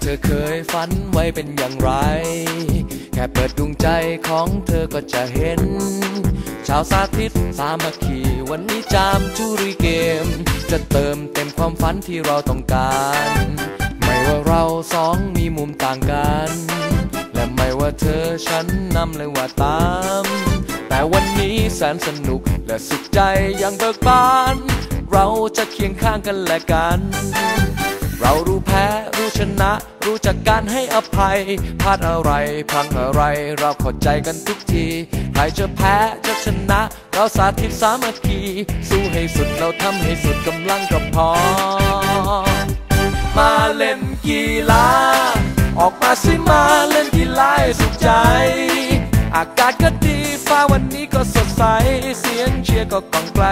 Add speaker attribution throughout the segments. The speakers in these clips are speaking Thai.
Speaker 1: เธอเคยฝันไว้เป็นอย่างไร แค่เปิดดวงใจของเธอก็จะเห็น ชาวสาธิตสามัคคีวันนี้จามจุรีเกม จะเติมเต็มความฝันที่เราต้องการ ไม่ว่าเราสองมีมุมต่างกัน และไม่ว่าเธอฉันนำเลยว่าตาม แต่วันนี้แสนสนุกและสุขใจอย่างเบิกบาน เราจะเคียงข้างกันและกัน เรารู้แพ้รู้ชนะ รู้จักการให้อภัยพลาดอะไรพังอะไร เราเข้าใจกันทุกที ใครจะแพ้จะชนะ เราสาธิตสามัคคีสู้ให้สุดเราทำให้สุดกำลังก็พอ มาเล่นกีฬา ออกมาสิมาเล่นกีฬาให้สุขใจ อากาศก็ดีฟ้าวันนี้ก็สดใส เสียงเชียร์ก็ก้องไกล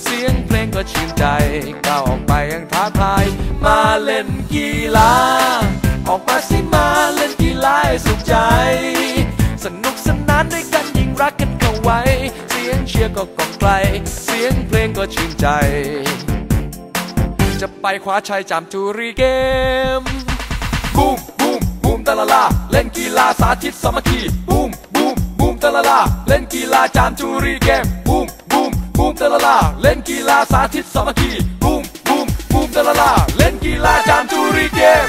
Speaker 1: เสียง ชื่นใจก้าวออกไปยังท้าทาย มาเล่นกีฬา ออกมาสิมาเล่นกีฬาสุขใจ สนุกสนานด้วยกันยิ่งรักกันเข้าไว้ เสียงเชียร์ก็ก้องไกล เสียงเพลงก็ชื่นใจ จะไปคว้าชัยจามจุรีเกม บูมบูมบูมตะละลา เล่นกีฬาสาธิตสามัคคี บูมบูมบูมตะละลา เล่นกีฬาจามจุรีเกม บูม บูมบูมตะลลา เล่นกีฬาสาธิตสามัคคีบูมบูมบูมตะลลา เล่นกีฬาจามจุรีเกม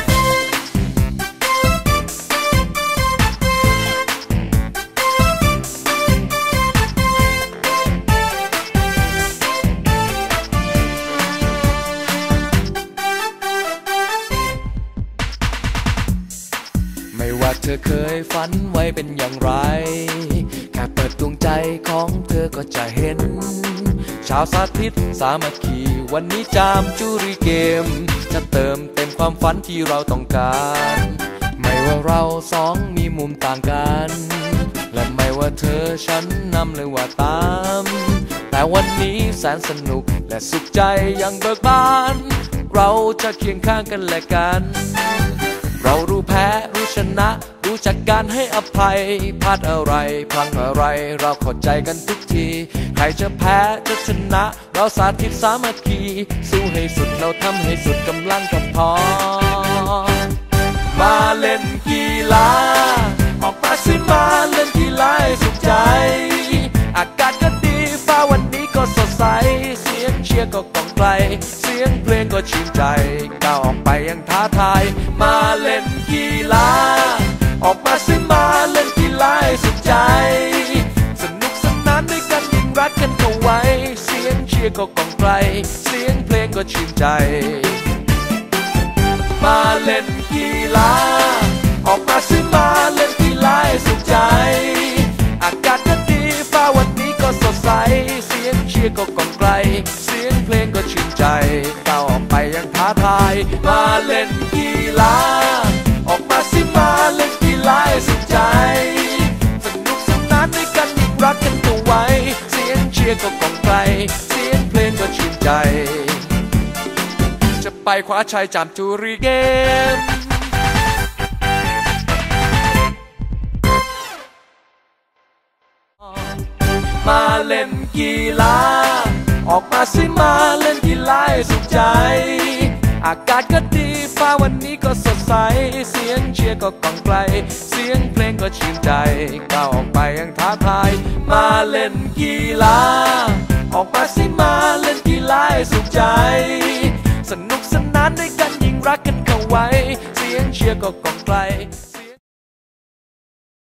Speaker 1: ไม่ว่าเธอเคยฝันไว้เป็นอย่างไร แค่เปิดดวงใจของเธอก็จะเห็น ชาวสาธิตสามัคคีวันนี้จามจุรีเกม จะเติมเต็มความฝันที่เราต้องการ ไม่ว่าเราสองมีมุมต่างกัน และไม่ว่าเธอฉันนำเลยว่าตาม แต่วันนี้แสนสนุกและสุขใจอย่างเบิกบาน เราจะเคียงข้างกันและกัน เรารู้แพ้รู้ชนะ รู้จักการให้อภัยพลาดอะไรพลังอะไร เราเข้าใจกันทุกที ใครจะแพ้จะชนะ เราสาธิตสามัคคี สู้ให้สุดเราทำให้สุดกำลังก็พอ มาเล่นกีฬา ออกมาสิมาเล่นกีฬาสุขใจ อากาศก็ดีฟ้าวันนี้ก็สดใส เสียงเชียร์ก็ก้องไกล เสียงก็ชื่นใจก้าวออกไปยังท้าทาย มาเล่นกีฬา ออกมาสิมาเล่นกีฬาให้สุขใจ สนุกสนานด้วยกันยิ่งรักกันเข้าไว้ เสียงเชียร์ก็ก้องไกล เสียงเพลงก็ชื่นใจ มาเล่นกีฬา ออกมาสิมาเล่นกีฬาให้สุขใจ อากาศก็ดีฟ้าวันนี้ก็สดใส เสียงเชียร์ก็ก้องไกล เสียงเพลงก็ชื่นใจ ทาทายมาเล่นกีฬา ออกมาสิมาเล่นกีฬาให้สุขใจ สนุกสนานด้วยกันยิ่งรักกันเข้าไว้ เสียงเชียร์ก็ก้องไกลเสียงเพลงก็ชื่นใจ จะไปคว้าชัยจามจุรีเกมมาเล่นกีฬา ออกมาสิมาเล่นกีฬาให้สุขใจ อากาศก็ดีฟ้าวันนี้ก็สดใส เสียงเชียร์ก็ก้องไกล เสียงเพลงก็ชื่นใจก้าวออกไปยังท้าทาย มาเล่นกีฬา ออกมาสิมาเล่นกีฬาให้สุขใจ สนุกสนานด้วยกันยิ่งรักกันเข้าไว้ เสียงเชียร์ก็ก้องไกล